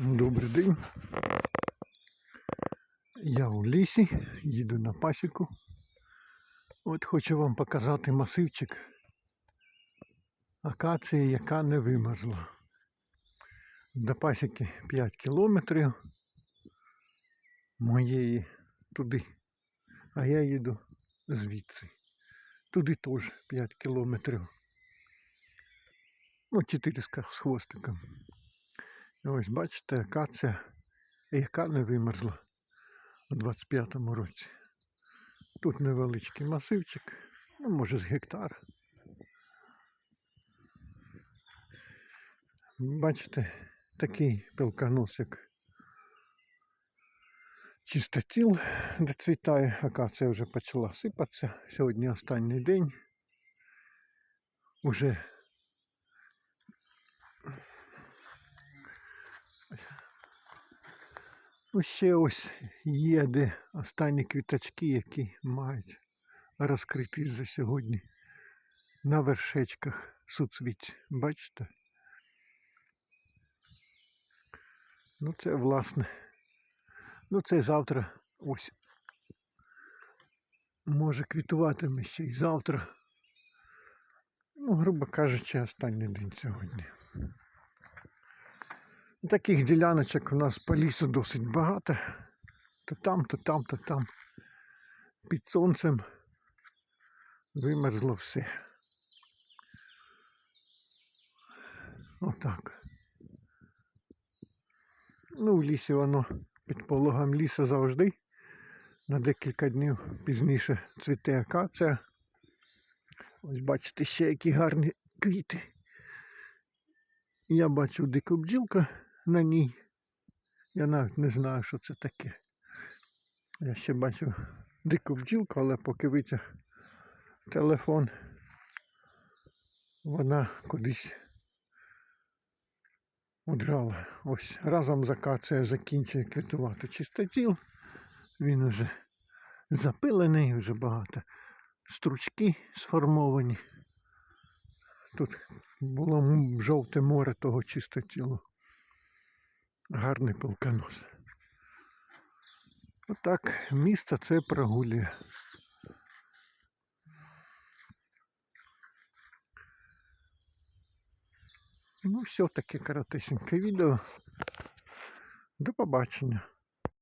Добрий день. Я у лісі, їду на пасіку. От хочу вам показати масивчик акації, яка не вимерзла. До пасіки 5 кілометрів моєї туди. А я їду звідси. Туди теж 5 кілометрів. Ну, 400 з хвостиком. Ось бачите, акація, яка не вимерзла у 25-му році. Тут невеличкий масивчик, ну може з гектар. Бачите, такий пилконосик чистотіл доцвітає, акація вже почала сипатися. Сьогодні останній день. Уже ще ось є де останні квіточки, які мають розкритись за сьогодні на вершечках суцвіть. Бачите? Ну це власне. Ну це завтра ось. Може квітуватиме ще й завтра. Ну, грубо кажучи, останній день сьогодні. Таких діляночок у нас по лісу досить багато. То там, то там, то там. Під сонцем вимерзло все. Отак. Ну, в лісі воно під пологом лісу завжди. На декілька днів пізніше цвіте акація. Ось бачите ще які гарні квіти. Я бачу дику бджілка на ній. Я навіть не знаю, що це таке. Я ще бачу дику бджілку, але поки витяг телефон, вона кудись удрала. Ось разом з закінчує квітувати чистотіл. Він уже запилений, вже багато. Стручки сформовані. Тут було жовте море того чистотілу. Гарний полканос. Отак, місто це прогулює. Ну, все таке коротесеньке відео. До побачення.